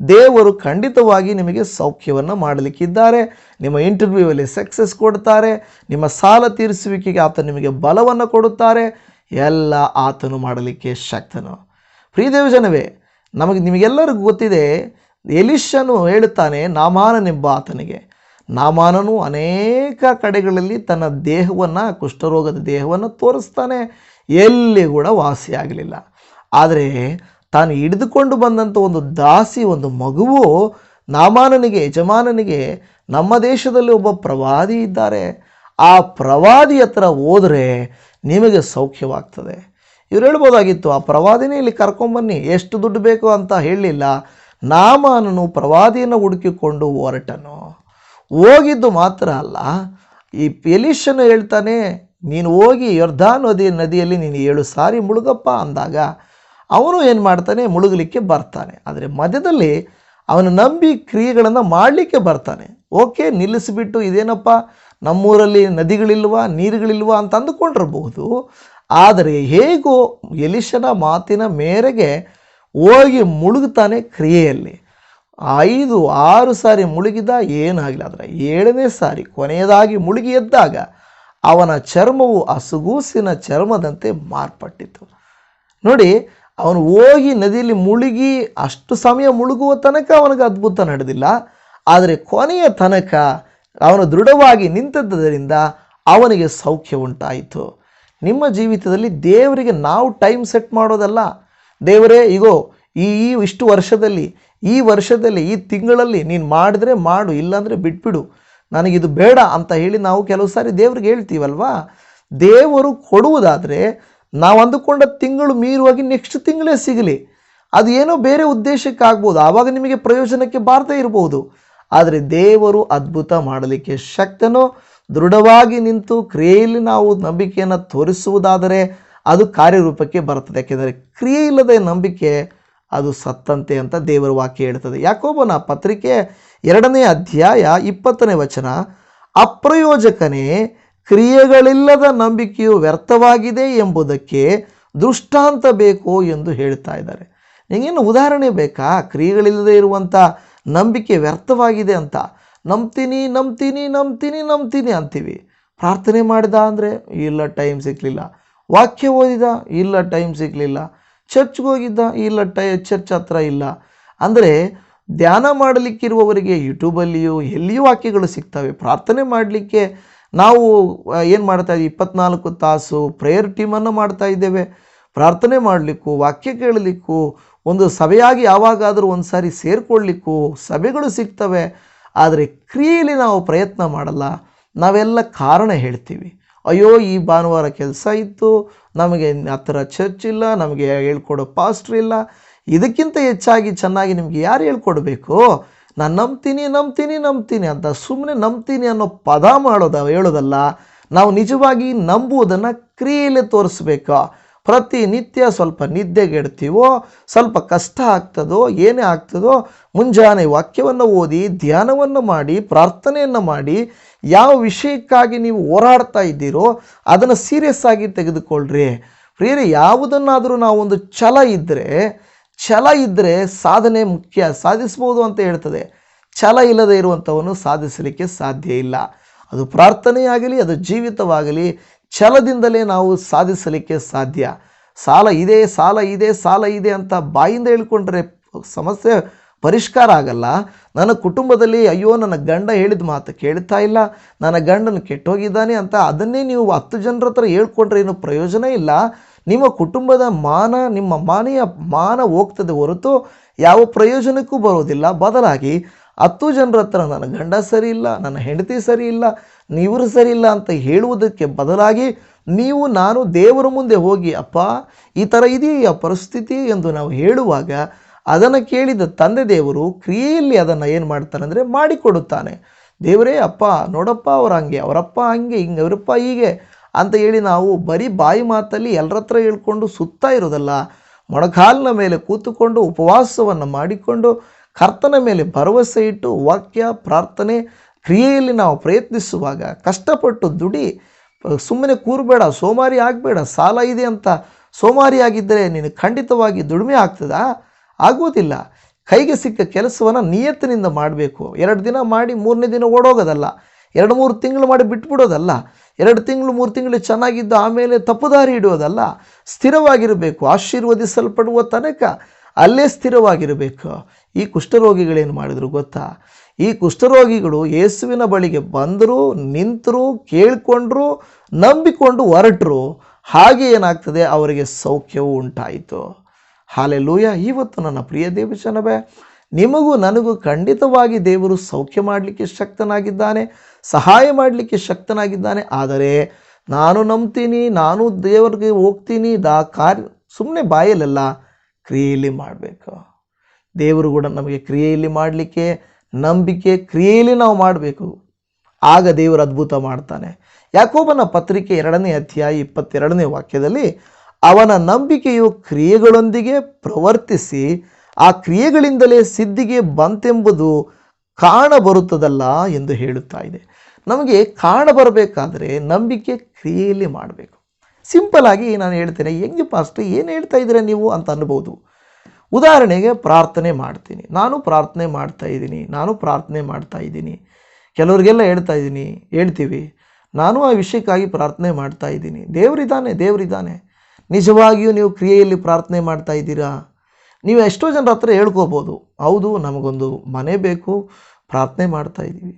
Speaker 1: ದೇವರು ಖಂಡಿತವಾಗಿ ನಿಮಗೆ ಸೌಖ್ಯವನ್ನು ಮಾಡಲಿಕ್ಕಿದ್ದಾರೆ. ನಿಮ್ಮ ಇಂಟರ್ವ್ಯೂವಲ್ಲಿ ಸಕ್ಸಸ್ ಕೊಡ್ತಾರೆ. ನಿಮ್ಮ ಸಾಲ ತೀರಿಸುವಿಕೆಗೆ ಆತ ನಿಮಗೆ ಬಲವನ್ನು ಕೊಡುತ್ತಾರೆ. ಎಲ್ಲ ಆತನು ಮಾಡಲಿಕ್ಕೆ ಶಕ್ತನು. ಪ್ರೀದೇವಜನವೇ ನಮಗೆ ನಿಮಗೆಲ್ಲರಿಗೂ ಗೊತ್ತಿದೆ ಎಲಿಶನು ಹೇಳುತ್ತಾನೆ, ನಾಮಾನನೆಂಬ ಆತನಿಗೆ. ನಾಮಾನನು ಅನೇಕ ಕಡೆಗಳಲ್ಲಿ ತನ್ನ ದೇಹವನ್ನು, ಕುಷ್ಠರೋಗದ ದೇಹವನ್ನು ತೋರಿಸ್ತಾನೆ. ಎಲ್ಲಿ ಕೂಡ ವಾಸಿಯಾಗಲಿಲ್ಲ. ಆದರೆ ತಾನು ಹಿಡಿದುಕೊಂಡು ಬಂದಂಥ ಒಂದು ದಾಸಿ, ಒಂದು ಮಗುವು ನಾಮಾನನಿಗೆ, ಯಜಮಾನನಿಗೆ ನಮ್ಮ ದೇಶದಲ್ಲಿ ಒಬ್ಬ ಪ್ರವಾದಿ ಇದ್ದಾರೆ. ಆ ಪ್ರವಾದಿ ಹತ್ರ ಹೋದರೆ ನಿಮಗೆ ಸೌಖ್ಯವಾಗ್ತದೆ. ಇವ್ರು ಹೇಳ್ಬೋದಾಗಿತ್ತು, ಆ ಪ್ರವಾದಿನೇ ಇಲ್ಲಿ ಕರ್ಕೊಂಬನ್ನಿ, ಎಷ್ಟು ದುಡ್ಡು ಬೇಕು ಅಂತ ಹೇಳಲಿಲ್ಲ. ನಾಮಾನನು ಪ್ರವಾದಿಯನ್ನು ಹುಡುಕಿಕೊಂಡು ಹೊರಟನು. ಹೋಗಿದ್ದು ಮಾತ್ರ ಅಲ್ಲ, ಈ ಎಲಿಶನು ಹೇಳ್ತಾನೆ, ನೀನು ಹೋಗಿ ಯರ್ಧಾ ನದಿ ನದಿಯಲ್ಲಿ ನೀನು ಏಳು ಸಾರಿ ಮುಳುಗಪ್ಪ ಅಂದಾಗ, ಅವನು ಏನು ಮಾಡ್ತಾನೆ, ಮುಳುಗಲಿಕ್ಕೆ ಬರ್ತಾನೆ. ಆದರೆ ಮಧ್ಯದಲ್ಲಿ ಅವನು ನಂಬಿ ಕ್ರಿಯೆಗಳನ್ನು ಮಾಡಲಿಕ್ಕೆ ಬರ್ತಾನೆ. ಓಕೆ, ನಿಲ್ಲಿಸಿಬಿಟ್ಟು ಇದೇನಪ್ಪ, ನಮ್ಮೂರಲ್ಲಿ ನದಿಗಳಿಲ್ವಾ, ನೀರುಗಳಿಲ್ವ ಅಂತ ಅಂದುಕೊಂಡಿರಬಹುದು. ಆದರೆ ಹೇಗೋ ಎಲಿಶನ ಮಾತಿನ ಮೇರೆಗೆ ಹೋಗಿ ಮುಳುಗ್ತಾನೆ ಕ್ರಿಯೆಯಲ್ಲಿ. ಐದು, ಆರು ಸಾರಿ ಮುಳುಗಿದ ಏನಾಗಲಿಲ್ಲ ಆದರೆ ಏಳನೇ ಸಾರಿ, ಕೊನೆಯದಾಗಿ ಮುಳುಗಿ ಎದ್ದಾಗ ಅವನ ಚರ್ಮವು ಹಸುಗೂಸಿನ ಚರ್ಮದಂತೆ ಮಾರ್ಪಟ್ಟಿತು ನೋಡಿ, ಅವನು ಹೋಗಿ ನದಿಯಲ್ಲಿ ಮುಳುಗಿ ಅಷ್ಟು ಸಮಯ ಮುಳುಗುವ ತನಕ ಅವನಿಗೆ ಅದ್ಭುತ ನಡೆದಿಲ್ಲ. ಆದರೆ ಕೊನೆಯ ತನಕ ಅವನು ದೃಢವಾಗಿ ನಿಂತದ್ದರಿಂದ ಅವನಿಗೆ ಸೌಖ್ಯ ಉಂಟಾಯಿತು. ನಿಮ್ಮ ಜೀವಿತದಲ್ಲಿ ದೇವರಿಗೆ ನಾವು ಟೈಮ್ ಸೆಟ್ ಮಾಡೋದಲ್ಲ. ದೇವರೇ, ಇಗೋ, ಈ ಈ ಇಷ್ಟು ವರ್ಷದಲ್ಲಿ, ಈ ವರ್ಷದಲ್ಲಿ, ಈ ತಿಂಗಳಲ್ಲಿ ನೀನು ಮಾಡಿದ್ರೆ ಮಾಡು, ಇಲ್ಲಾಂದರೆ ಬಿಟ್ಬಿಡು. ನನಗಿದು ಬೇಡ ಅಂತ ಹೇಳಿ ನಾವು ಕೆಲವು ಸಾರಿ ದೇವ್ರಿಗೆ ಹೇಳ್ತೀವಲ್ವಾ? ದೇವರು ಕೊಡುವುದಾದರೆ ನಾವು ಅಂದುಕೊಂಡ ತಿಂಗಳು ಮೀರುವಾಗಿ ನೆಕ್ಸ್ಟ್ ತಿಂಗಳೇ ಸಿಗಲಿ. ಅದು ಏನೋ ಬೇರೆ ಉದ್ದೇಶಕ್ಕಾಗ್ಬೋದು ಆವಾಗ ನಿಮಗೆ ಪ್ರಯೋಜನಕ್ಕೆ ಬಾರದೇ ಇರಬಹುದು ಆದರೆ ದೇವರು ಅದ್ಭುತ ಮಾಡಲಿಕ್ಕೆ ಶಕ್ತನೋ, ದೃಢವಾಗಿ ನಿಂತು ಕ್ರಿಯೆಯಲ್ಲಿ ನಾವು ನಂಬಿಕೆಯನ್ನು ತೋರಿಸುವುದಾದರೆ ಅದು ಕಾರ್ಯರೂಪಕ್ಕೆ ಬರುತ್ತದೆ. ಯಾಕೆಂದರೆ ಕ್ರಿಯೆ ಇಲ್ಲದೆ ನಂಬಿಕೆ ಅದು ಸತ್ತಂತೆ ಅಂತ ದೇವರ ವಾಕ್ಯ ಹೇಳ್ತದೆ ಯಾಕೋಬನ ಪತ್ರಿಕೆ ಎರಡನೇ ಅಧ್ಯಾಯ ಇಪ್ಪತ್ತನೇ ವಚನ, ಅಪ್ರಯೋಜಕನೇ, ಕ್ರಿಯೆಗಳಿಲ್ಲದ ನಂಬಿಕೆಯು ವ್ಯರ್ಥವಾಗಿದೆ ಎಂಬುದಕ್ಕೆ ದೃಷ್ಟಾಂತ ಬೇಕು ಎಂದು ಹೇಳ್ತಾ ಇದ್ದಾರೆ. ನಿಮಗೇನು ಉದಾಹರಣೆ ಬೇಕಾ? ಕ್ರಿಯೆಗಳಿಲ್ಲದೆ ಇರುವಂಥ ನಂಬಿಕೆ ವ್ಯರ್ಥವಾಗಿದೆ ಅಂತ. ನಂಬ್ತೀನಿ ನಂಬ್ತೀನಿ ನಂಬ್ತೀನಿ ನಂಬ್ತೀನಿ ಅಂತೀವಿ. ಪ್ರಾರ್ಥನೆ ಮಾಡಿದ ಅಂದರೆ ಇಲ್ಲ, ಟೈಮ್ ಸಿಕ್ಕಲಿಲ್ಲ ವಾಕ್ಯ ಓದಿದ, ಇಲ್ಲ ಟೈಮ್ ಸಿಗಲಿಲ್ಲ. ಚರ್ಚ್ಗೆ ಹೋಗಿದ್ದ, ಇಲ್ಲ ಟೈ ಚರ್ಚ್ ಹತ್ರ ಇಲ್ಲ. ಅಂದರೆ ಧ್ಯಾನ ಮಾಡಲಿಕ್ಕಿರುವವರಿಗೆ ಯೂಟ್ಯೂಬಲ್ಲಿಯೂ ಎಲ್ಲಿಯೂ ವಾಕ್ಯಗಳು ಸಿಗ್ತವೆ. ಪ್ರಾರ್ಥನೆ ಮಾಡಲಿಕ್ಕೆ ನಾವು ಏನು ಮಾಡ್ತಾ ಇದ್ದೀವಿ? ಇಪ್ಪತ್ನಾಲ್ಕು ತಾಸು ಪ್ರೇಯರ್ ಟೀಮನ್ನು ಮಾಡ್ತಾ ಇದ್ದೇವೆ. ಪ್ರಾರ್ಥನೆ ಮಾಡಲಿಕ್ಕೂ, ವಾಕ್ಯ ಕೇಳಲಿಕ್ಕೂ, ಒಂದು ಸಭೆಯಾಗಿ ಯಾವಾಗಾದರೂ ಒಂದು ಸಾರಿ ಸೇರಿಕೊಳ್ಳಿಕ್ಕೂ ಸಭೆಗಳು ಸಿಗ್ತವೆ. ಆದರೆ ಕ್ರಿಯೆಯಲ್ಲಿ ನಾವು ಪ್ರಯತ್ನ ಮಾಡಲ್ಲ. ನಾವೆಲ್ಲ ಕಾರಣ ಹೇಳ್ತೀವಿ. ಅಯ್ಯೋ, ಈ ಭಾನುವಾರ ಕೆಲಸ ಇತ್ತು, ನಮಗೆ ಹತ್ತಿರ ಚರ್ಚ್ ಇಲ್ಲ, ನಮಗೆ ಹೇಳ್ಕೊಡೋ ಪಾಸ್ಟ್ರ್ ಇಲ್ಲ. ಇದಕ್ಕಿಂತ ಹೆಚ್ಚಾಗಿ ಚೆನ್ನಾಗಿ ನಿಮಗೆ ಯಾರು ಹೇಳ್ಕೊಡ್ಬೇಕು? ನಾನು ನಂಬ್ತೀನಿ ನಂಬ್ತೀನಿ ನಂಬ್ತೀನಿ ಅಂತ ಸುಮ್ಮನೆ ನಂಬ್ತೀನಿ ಅನ್ನೋ ಪದ ಮಾಡೋದ ಹೇಳೋದಲ್ಲ, ನಾವು ನಿಜವಾಗಿ ನಂಬುವುದನ್ನು ಕ್ರಿಯೆಯಲ್ಲೇ ತೋರಿಸ್ಬೇಕು? ಪ್ರತಿನಿತ್ಯ ಸ್ವಲ್ಪ ನಿದ್ದೆಗೆಡ್ತೀವೋ, ಸ್ವಲ್ಪ ಕಷ್ಟ ಆಗ್ತದೋ, ಏನೇ ಆಗ್ತದೋ, ಮುಂಜಾನೆ ವಾಕ್ಯವನ್ನು ಓದಿ, ಧ್ಯಾನವನ್ನು ಮಾಡಿ, ಪ್ರಾರ್ಥನೆಯನ್ನು ಮಾಡಿ, ಯಾವ ವಿಷಯಕ್ಕಾಗಿ ನೀವು ಹೋರಾಡ್ತಾ ಇದ್ದೀರೋ, ಅದನ್ನು ಸೀರಿಯಸ್ ಆಗಿ ತೆಗೆದುಕೊಳ್ಳ್ರಿ ಪ್ರಿಯರೇ, ಯಾವುದನ್ನಾದರೂ ನಾವು ಒಂದು ಛಲ ಇದ್ದರೆ ಛಲ ಇದ್ದರೆ ಸಾಧನೆ ಮುಖ್ಯ, ಸಾಧಿಸ್ಬೋದು ಅಂತ ಹೇಳ್ತದೆ. ಛಲ ಇಲ್ಲದೆ ಇರುವಂಥವನ್ನು ಸಾಧಿಸಲಿಕ್ಕೆ ಸಾಧ್ಯ ಇಲ್ಲ. ಅದು ಪ್ರಾರ್ಥನೆಯಾಗಲಿ, ಅದು ಜೀವಿತವಾಗಲಿ ಛಲದಿಂದಲೇ ನಾವು ಸಾಧಿಸಲಿಕ್ಕೆ ಸಾಧ್ಯ. ಸಾಲ ಇದೆ ಸಾಲ ಇದೆ ಸಾಲ ಇದೆ ಅಂತ ಬಾಯಿಂದ ಹೇಳ್ಕೊಂಡ್ರೆ ಸಮಸ್ಯೆ ಪರಿಷ್ಕಾರ ಆಗಲ್ಲ. ನನ್ನ ಕುಟುಂಬದಲ್ಲಿ ಅಯ್ಯೋ ನನ್ನ ಗಂಡ ಹೇಳಿದ ಮಾತು ಕೇಳ್ತಾ ಇಲ್ಲ, ನನ್ನ ಗಂಡನ ಕೆಟ್ಟೋಗಿದ್ದಾನೆ ಅಂತ ಅದನ್ನೇ ನೀವು ಹತ್ತು ಜನರ ಹತ್ರ ಹೇಳ್ಕೊಂಡ್ರೆ ಏನು ಪ್ರಯೋಜನ ಇಲ್ಲ. ನಿಮ್ಮ ಕುಟುಂಬದ ಮಾನ, ನಿಮ್ಮ ಮಾನೆಯ ಮಾನ ಹೋಗ್ತದೆ ಹೊರತು ಯಾವ ಪ್ರಯೋಜನಕ್ಕೂ ಬರೋದಿಲ್ಲ. ಬದಲಾಗಿ ಹತ್ತು ಜನರ ಹತ್ರ ನನ್ನ ಗಂಡ ಸರಿ ಇಲ್ಲ, ನನ್ನ ಹೆಂಡತಿ ಸರಿ ಇಲ್ಲ, ನೀವರು ಸರಿ ಇಲ್ಲ ಅಂತ ಹೇಳುವುದಕ್ಕೆ ಬದಲಾಗಿ ನೀವು, ನಾನು ದೇವರ ಮುಂದೆ ಹೋಗಿ, ಅಪ್ಪ, ಈ ಥರ ಇದೆಯಾ ಪರಿಸ್ಥಿತಿ? ಎಂದು ನಾವು ಹೇಳುವಾಗ ಅದನ್ನು ಕೇಳಿದ ತಂದೆ ದೇವರು ಕ್ರಿಯೆಯಲ್ಲಿ ಅದನ್ನು ಏನು ಮಾಡ್ತಾನೆ ಅಂದರೆ ಮಾಡಿಕೊಡುತ್ತಾನೆ. ದೇವರೇ, ಅಪ್ಪ, ನೋಡಪ್ಪ, ಅವ್ರು ಹಂಗೆ, ಅವರಪ್ಪ ಹಂಗೆ, ಹಿಂಗೆ, ಅವರಪ್ಪ ಹೀಗೆ ಅಂತ ಹೇಳಿ ನಾವು ಬರೀ ಬಾಯಿ ಮಾತಲ್ಲಿ ಎಲ್ಲರ ಹತ್ರ ಹೇಳ್ಕೊಂಡು ಸುತ್ತಾ ಇರೋದಲ್ಲ, ಮೊಣಕಾಲಿನ ಮೇಲೆ ಕೂತುಕೊಂಡು ಉಪವಾಸವನ್ನು ಮಾಡಿಕೊಂಡು ಕರ್ತನ ಮೇಲೆ ಭರವಸೆ ಇಟ್ಟು ವಾಕ್ಯ, ಪ್ರಾರ್ಥನೆ, ಕ್ರಿಯೆಯಲ್ಲಿ ನಾವು ಪ್ರಯತ್ನಿಸುವಾಗ ಕಷ್ಟಪಟ್ಟು ದುಡಿ, ಸುಮ್ಮನೆ ಕೂರಬೇಡ, ಸೋಮಾರಿ ಆಗಬೇಡ, ಸಾಲ ಇದೆ ಅಂತ ಸೋಮಾರಿ ಆಗಿದ್ದರೆ ನೀನು ಖಂಡಿತವಾಗಿ ದುಡಿಮೆ ಆಗ್ತದಾ? ಆಗೋದಿಲ್ಲ ಕೈಗೆ ಸಿಕ್ಕ ಕೆಲಸವನ್ನು ನಿಯತ್ತಿನಿಂದ ಮಾಡಬೇಕು. ಎರಡು ದಿನ ಮಾಡಿ ಮೂರನೇ ದಿನ ಓಡೋಗೋದಲ್ಲ. ಎರಡು ಮೂರು ತಿಂಗಳು ಮಾಡಿ ಬಿಟ್ಬಿಡೋದಲ್ಲ. ಎರಡು ತಿಂಗಳು, ಮೂರು ತಿಂಗಳು ಚೆನ್ನಾಗಿದ್ದು ಆಮೇಲೆ ತಪ್ಪುದಾರಿ ಇಡುವುದಲ್ಲ ಸ್ಥಿರವಾಗಿರಬೇಕು, ಆಶೀರ್ವದಿಸಲ್ಪಡುವ ತನಕ. ಅಲ್ಲೇ ಸ್ಥಿರವಾಗಿರಬೇಕು. ಈ ಕುಷ್ಠರೋಗಿಗಳೇನು ಮಾಡಿದ್ರು ಗೊತ್ತಾ? ಈ ಕುಷ್ಠರೋಗಿಗಳು ಯೇಸುವಿನ ಬಳಿಗೆ ಬಂದರು, ನಿಂತರು, ಕೇಳಿಕೊಂಡ್ರು, ನಂಬಿಕೊಂಡು ಹೊರಟರು. ಹಾಗೆ ಏನಾಗ್ತದೆ? ಅವರಿಗೆ ಸೌಖ್ಯವೂ ಉಂಟಾಯಿತು. ಹಾಲೆಲೂಯ ಇವತ್ತು ನನ್ನ ಪ್ರಿಯ ದೇವಜನವೇ, ನಿಮಗೂ ನನಗೂ ಖಂಡಿತವಾಗಿ ದೇವರು ಸೌಖ್ಯ ಮಾಡಲಿಕ್ಕೆ ಶಕ್ತನಾಗಿದ್ದಾನೆ, ಸಹಾಯ ಮಾಡಲಿಕ್ಕೆ ಶಕ್ತನಾಗಿದ್ದಾನೆ. ಆದರೆ ನಾನು ನಂಬ್ತೀನಿ, ನಾನು ದೇವರಿಗೆ ಹೋಗ್ತೀನಿ ದಾ ಕಾರ್ಯ ಸುಮ್ಮನೆ ಬಾಯಲ್ಲೆಲ್ಲ ಕ್ರಿಯೆಯಲ್ಲಿ ಮಾಡಬೇಕು. ದೇವರು ಕೂಡ ನಮಗೆ ಕ್ರಿಯೆಯಲ್ಲಿ ಮಾಡಲಿಕ್ಕೆ ನಂಬಿಕೆ ಕ್ರಿಯೆಯಲ್ಲಿ ನಾವು ಮಾಡಬೇಕು. ಆಗ ದೇವರು ಅದ್ಭುತ ಮಾಡ್ತಾನೆ. ಯಾಕೋಬನ ಪತ್ರಿಕೆ ಎರಡನೇ ಅಧ್ಯಾಯ ಇಪ್ಪತ್ತೆರಡನೇ ವಾಕ್ಯದಲ್ಲಿ, ಅವನ ನಂಬಿಕೆಯು ಕ್ರಿಯೆಗಳೊಂದಿಗೆ ಪ್ರವರ್ತಿಸಿ, ಆ ಕ್ರಿಯೆಗಳಿಂದಲೇ ಸಿದ್ಧಿಗೆ ಬಂತೆಂಬುದು ಕಾಣಬರುತ್ತದಲ್ಲ ಎಂದು ಹೇಳುತ್ತಾ ಇದೆ. ನಮಗೆ ಕಾಣ ಬರಬೇಕಾದ್ರೆ ನಂಬಿಕೆ ಕ್ರಿಯೆಯಲ್ಲಿ ಮಾಡಬೇಕು. ಸಿಂಪಲ್ ಆಗಿ ನಾನು ಹೇಳ್ತೇನೆ, ಹೆಂಗೆ ಪಾಸ್ಟ್ ಏನು ಹೇಳ್ತಾ ಇದ್ದೀರಾ ನೀವು ಅಂತ ಅನ್ಬೋದು. ಉದಾಹರಣೆಗೆ ಪ್ರಾರ್ಥನೆ ಮಾಡ್ತೀನಿ. ನಾನು ಪ್ರಾರ್ಥನೆ ಮಾಡ್ತಾ ಇದ್ದೀನಿ, ನಾನು ಪ್ರಾರ್ಥನೆ ಮಾಡ್ತಾ ಇದ್ದೀನಿ. ಕೆಲವರಿಗೆಲ್ಲ ಹೇಳ್ತಾ ಇದ್ದೀನಿ, ಹೇಳ್ತೀವಿ. ನಾನು ಆ ವಿಷಯಕ್ಕಾಗಿ ಪ್ರಾರ್ಥನೆ ಮಾಡ್ತಾ ಇದ್ದೀನಿ. ದೇವರಿದ್ದಾನೆ ದೇವರಿದ್ದಾನೆ. ನಿಜವಾಗಿಯೂ ನೀವು ಕ್ರಿಯೆಯಲ್ಲಿ ಪ್ರಾರ್ಥನೆ ಮಾಡ್ತಾ ಇದ್ದೀರಾ? ನೀವು ಎಷ್ಟೋ ಜನರ ಹತ್ರ ಹೇಳ್ಕೋಬೋದು. ಹೌದು, ನಮಗೊಂದು ಮನೆ ಬೇಕು, ಪ್ರಾರ್ಥನೆ ಮಾಡ್ತಾ ಇದ್ದೀವಿ.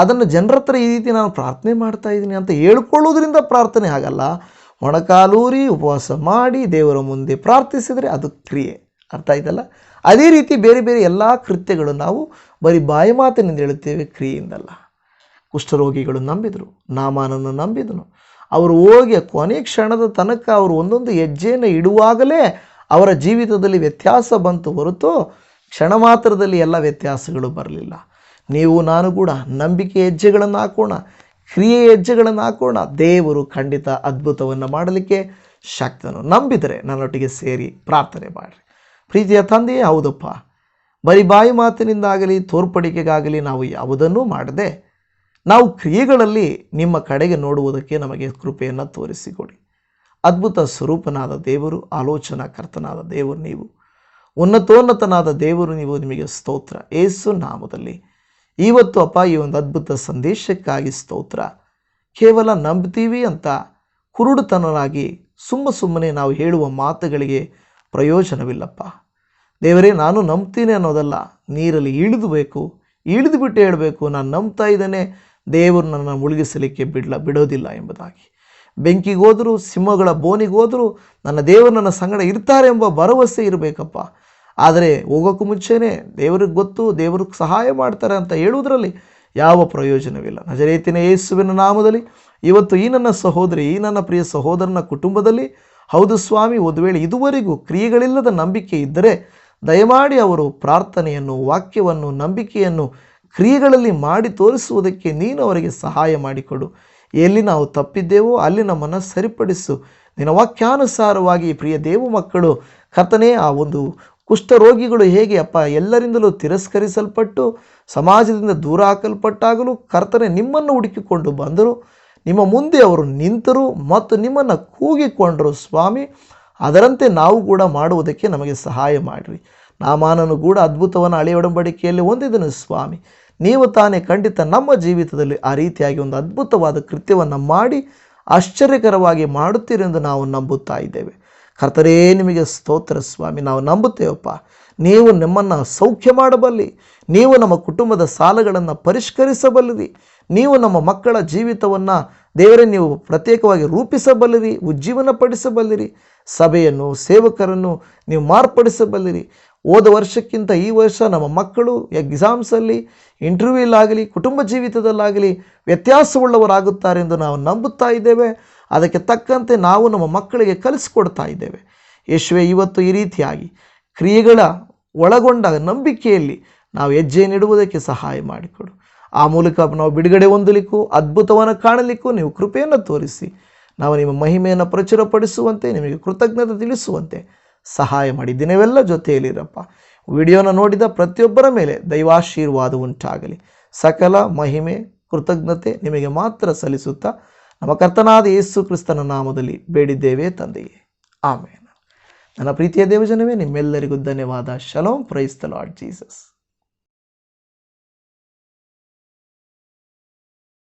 Speaker 1: ಅದನ್ನು ಜನರ ಹತ್ರ ಈ ರೀತಿ ನಾನು ಪ್ರಾರ್ಥನೆ ಮಾಡ್ತಾ ಇದ್ದೀನಿ ಅಂತ ಹೇಳ್ಕೊಳ್ಳೋದ್ರಿಂದ ಪ್ರಾರ್ಥನೆ ಆಗಲ್ಲ. ಮೊಣಕಾಲೂರಿ ಉಪವಾಸ ಮಾಡಿ ದೇವರ ಮುಂದೆ ಪ್ರಾರ್ಥಿಸಿದರೆ ಅದು ಕ್ರಿಯೆ. ಅರ್ಥ ಆಯ್ತಲ್ಲ? ಅದೇ ರೀತಿ ಬೇರೆ ಬೇರೆ ಎಲ್ಲ ಕೃತ್ಯಗಳು ನಾವು ಬರೀ ಬಾಯಿ ಮಾತಿನಿಂದ ಹೇಳುತ್ತೇವೆ, ಕ್ರಿಯೆಯಿಂದಲ್ಲ. ಕುಷ್ಠರೋಗಿಗಳು ನಂಬಿದರು, ನಾಮಾನನ್ನು ನಂಬಿದನು. ಅವರು ಹೋಗಿ ಕೊನೆ ಕ್ಷಣದ ತನಕ ಅವರು ಒಂದೊಂದು ಹೆಜ್ಜೆಯನ್ನು ಇಡುವಾಗಲೇ ಅವರ ಜೀವಿತದಲ್ಲಿ ವ್ಯತ್ಯಾಸ ಬಂತು ಹೊರತು ಕ್ಷಣ ಮಾತ್ರದಲ್ಲಿ ಎಲ್ಲ ವ್ಯತ್ಯಾಸಗಳು ಬರಲಿಲ್ಲ. ನೀವು, ನಾನು ಕೂಡ ನಂಬಿಕೆ ಹೆಜ್ಜೆಗಳನ್ನು ಹಾಕೋಣ. ಕ್ರಿಯೆ ಹೆಜ್ಜೆಗಳನ್ನು ಹಾಕೋಣ. ದೇವರು ಖಂಡಿತ ಅದ್ಭುತವನ್ನು ಮಾಡಲಿಕ್ಕೆ ಶಕ್ತನು. ನಂಬಿದರೆ ನನ್ನೊಟ್ಟಿಗೆ ಸೇರಿ ಪ್ರಾರ್ಥನೆ ಮಾಡಿರಿ. ಪ್ರೀತಿಯ ತಂದೆಯೇ, ಹೌದಪ್ಪ. ಬರೀ ಬಾಯಿ ಮಾತಿನಿಂದಾಗಲಿ, ತೋರ್ಪಡಿಕೆಗಾಗಲಿ ನಾವು ಯಾವುದನ್ನೂ ಮಾಡದೆ, ನಾವು ಕ್ರಿಯೆಗಳಲ್ಲಿ ನಿಮ್ಮ ಕಡೆಗೆ ನೋಡುವುದಕ್ಕೆ ನಮಗೆ ಕೃಪೆಯನ್ನು ತೋರಿಸಿಕೊಡಿ. ಅದ್ಭುತ ಸ್ವರೂಪನಾದ ದೇವರು, ಆಲೋಚನಾಕರ್ತನಾದ ದೇವರು ನೀವು, ಉನ್ನತೋನ್ನತನಾದ ದೇವರು ನೀವು, ನಿಮಗೆ ಸ್ತೋತ್ರ. ಏಸು ನಾಮದಲ್ಲಿ ಇವತ್ತು ಅಪ್ಪ ಈ ಒಂದು ಅದ್ಭುತ ಸಂದೇಶಕ್ಕಾಗಿ ಸ್ತೋತ್ರ. ಕೇವಲ ನಂಬ್ತೀವಿ ಅಂತ ಕುರುಡುತನರಾಗಿ ಸುಮ್ಮ ಸುಮ್ಮನೆ ನಾವು ಹೇಳುವ ಮಾತುಗಳಿಗೆ ಪ್ರಯೋಜನವಿಲ್ಲಪ್ಪ. ದೇವರೇ, ನಾನು ನಂಬ್ತೀನಿ ಅನ್ನೋದಲ್ಲ, ನೀರಲ್ಲಿ ಇಳಿದು ಬೇಕು, ಇಳಿದು ಬಿಟ್ಟು ಹೇಳಬೇಕು, ನಾನು ನಂಬ್ತಾ ಇದ್ದೇನೆ, ದೇವರು ನನ್ನ ಮುಳುಗಿಸಲಿಕ್ಕೆ ಬಿಡಲ, ಬಿಡೋದಿಲ್ಲ ಎಂಬುದಾಗಿ. ಬೆಂಕಿಗೋದರೂ, ಸಿಂಹಗಳ ಬೋನಿಗೋದರೂ, ನನ್ನ ದೇವರು ನನ್ನ ಸಂಗಡ ಇರ್ತಾರೆ ಎಂಬ ಭರವಸೆ ಇರಬೇಕಪ್ಪ. ಆದರೆ ಹೋಗೋಕ್ಕೂ ಮುಂಚೆನೇ ದೇವ್ರಿಗೆ ಗೊತ್ತು ದೇವ್ರಿಗೆ ಸಹಾಯ ಮಾಡ್ತಾರೆ ಅಂತ ಹೇಳುವುದರಲ್ಲಿ ಯಾವ ಪ್ರಯೋಜನವಿಲ್ಲ. ನಜರೇತಿನ ಯೇಸುವಿನ ನಾಮದಲ್ಲಿ ಇವತ್ತು ಈ ನನ್ನ ಸಹೋದರಿ, ಈ ನನ್ನ ಪ್ರಿಯ ಸಹೋದರನ ಕುಟುಂಬದಲ್ಲಿ ಹೌದು ಸ್ವಾಮಿ, ಒಂದು ವೇಳೆ ಇದುವರೆಗೂ ಕ್ರಿಯೆಗಳಿಲ್ಲದ ನಂಬಿಕೆ ಇದ್ದರೆ ದಯಮಾಡಿ ಅವರು ಪ್ರಾರ್ಥನೆಯನ್ನು, ವಾಕ್ಯವನ್ನು, ನಂಬಿಕೆಯನ್ನು ಕ್ರಿಯೆಗಳಲ್ಲಿ ಮಾಡಿ ತೋರಿಸುವುದಕ್ಕೆ ನೀನು ಅವರಿಗೆ ಸಹಾಯ ಮಾಡಿಕೊಡು. ಎಲ್ಲಿ ನಾವು ತಪ್ಪಿದ್ದೇವೋ ಅಲ್ಲಿ ನಮ್ಮನ್ನು ಸರಿಪಡಿಸು. ನಿನ್ನ ವಾಕ್ಯಾನುಸಾರವಾಗಿ ಪ್ರಿಯ ದೇವ ಮಕ್ಕಳು ಕರ್ತನೇ, ಆ ಒಂದು ಕುಷ್ಠರೋಗಿಗಳು ಹೇಗೆ ಅಪ್ಪ ಎಲ್ಲರಿಂದಲೂ ತಿರಸ್ಕರಿಸಲ್ಪಟ್ಟು ಸಮಾಜದಿಂದ ದೂರ ಹಾಕಲ್ಪಟ್ಟಾಗಲೂ ಕರ್ತನೆ ನಿಮ್ಮನ್ನು ಹುಡುಕಿಕೊಂಡು ಬಂದರು. ನಿಮ್ಮ ಮುಂದೆ ಅವರು ನಿಂತರು ಮತ್ತು ನಿಮ್ಮನ್ನು ಕೂಗಿಕೊಂಡರು ಸ್ವಾಮಿ. ಅದರಂತೆ ನಾವು ಕೂಡ ಮಾಡುವುದಕ್ಕೆ ನಮಗೆ ಸಹಾಯ ಮಾಡಿರಿ. ನಾಮಾನನು ಕೂಡ ಅದ್ಭುತವನ್ನು ಹಳೆಯ ಒಡಂಬಡಿಕೆಯಲ್ಲಿ ಹೊಂದಿದನು ಸ್ವಾಮಿ. ನೀವು ತಾನೇ ಖಂಡಿತ ನಮ್ಮ ಜೀವಿತದಲ್ಲಿ ಆ ರೀತಿಯಾಗಿ ಒಂದು ಅದ್ಭುತವಾದ ಕೃತ್ಯವನ್ನು ಮಾಡಿ ಆಶ್ಚರ್ಯಕರವಾಗಿ ಮಾಡುತ್ತೀರೆಂದು ನಾವು ನಂಬುತ್ತಾ ಇದ್ದೇವೆ. ಕರ್ತರೇ, ನಿಮಗೆ ಸ್ತೋತ್ರ ಸ್ವಾಮಿ. ನಾವು ನಂಬುತ್ತೇವಪ್ಪ. ನೀವು ನಿಮ್ಮನ್ನು ಸೌಖ್ಯ ಮಾಡಬಲ್ಲಿ, ನೀವು ನಮ್ಮ ಕುಟುಂಬದ ಸಾಲಗಳನ್ನು ಪರಿಷ್ಕರಿಸಬಲ್ಲಿರಿ. ನೀವು ನಮ್ಮ ಮಕ್ಕಳ ಜೀವಿತವನ್ನು ದೇವರೇ, ನೀವು ಪ್ರತ್ಯೇಕವಾಗಿ ರೂಪಿಸಬಲ್ಲಿರಿ, ಉಜ್ಜೀವನಪಡಿಸಬಲ್ಲಿರಿ. ಸಭೆಯನ್ನು, ಸೇವಕರನ್ನು ನೀವು ಮಾರ್ಪಡಿಸಬಲ್ಲಿರಿ. ಹೋದ ವರ್ಷಕ್ಕಿಂತ ಈ ವರ್ಷ ನಮ್ಮ ಮಕ್ಕಳು ಎಕ್ಸಾಮ್ಸಲ್ಲಿ ಇಂಟರ್ವ್ಯೂಲಾಗಲಿ ಕುಟುಂಬ ಜೀವಿತದಲ್ಲಾಗಲಿ ವ್ಯತ್ಯಾಸವುಳ್ಳವರಾಗುತ್ತಾರೆ ಎಂದು ನಾವು ನಂಬುತ್ತಾ ಇದ್ದೇವೆ. ಅದಕ್ಕೆ ತಕ್ಕಂತೆ ನಾವು ನಮ್ಮ ಮಕ್ಕಳಿಗೆ ಕಲಿಸ್ಕೊಡ್ತಾ ಇದ್ದೇವೆ. ಯಶುವೆ ಇವತ್ತು ಈ ರೀತಿಯಾಗಿ ಕ್ರಿಯೆಗಳ ಒಳಗೊಂಡ ನಂಬಿಕೆಯಲ್ಲಿ ನಾವು ಹೆಜ್ಜೆ ನೀಡುವುದಕ್ಕೆ ಸಹಾಯ ಮಾಡಿಕೊಡು. ಆ ಮೂಲಕ ನಾವು ಬಿಡುಗಡೆ ಹೊಂದಲಿಕ್ಕೂ, ಅದ್ಭುತವನ್ನು ಕಾಣಲಿಕ್ಕೂ ನೀವು ಕೃಪೆಯನ್ನು ತೋರಿಸಿ, ನಾವು ನಿಮ್ಮ ಮಹಿಮೆಯನ್ನು ಪ್ರಚುರಪಡಿಸುವಂತೆ, ನಿಮಗೆ ಕೃತಜ್ಞತೆ ತಿಳಿಸುವಂತೆ ಸಹಾಯ ಮಾಡಿ. ದಿನವೆಲ್ಲ ಜೊತೆಯಲ್ಲಿರಪ್ಪ. ವಿಡಿಯೋನ ನೋಡಿದ ಪ್ರತಿಯೊಬ್ಬರ ಮೇಲೆ ದೈವಾಶೀರ್ವಾದ ಉಂಟಾಗಲಿ. ಸಕಲ ಮಹಿಮೆ, ಕೃತಜ್ಞತೆ ನಿಮಗೆ ಮಾತ್ರ ಸಲ್ಲಿಸುತ್ತಾ ನಮ್ಮ ಕರ್ತನಾದ ಯೇಸು ಕ್ರಿಸ್ತನ ನಾಮದಲ್ಲಿ ಬೇಡಿದ್ದೇವೆ ತಂದೆಯೇ. ಆಮೇಲೆ ನನ್ನ ಪ್ರೀತಿಯ ದೇವಜನವೇ, ನಿಮ್ಮೆಲ್ಲರಿಗೂ ಧನ್ಯವಾದ. ಶಲೋಂ, ಪ್ರೈಸ್ ದ ಲಾರ್ಡ್ ಜೀಸಸ್.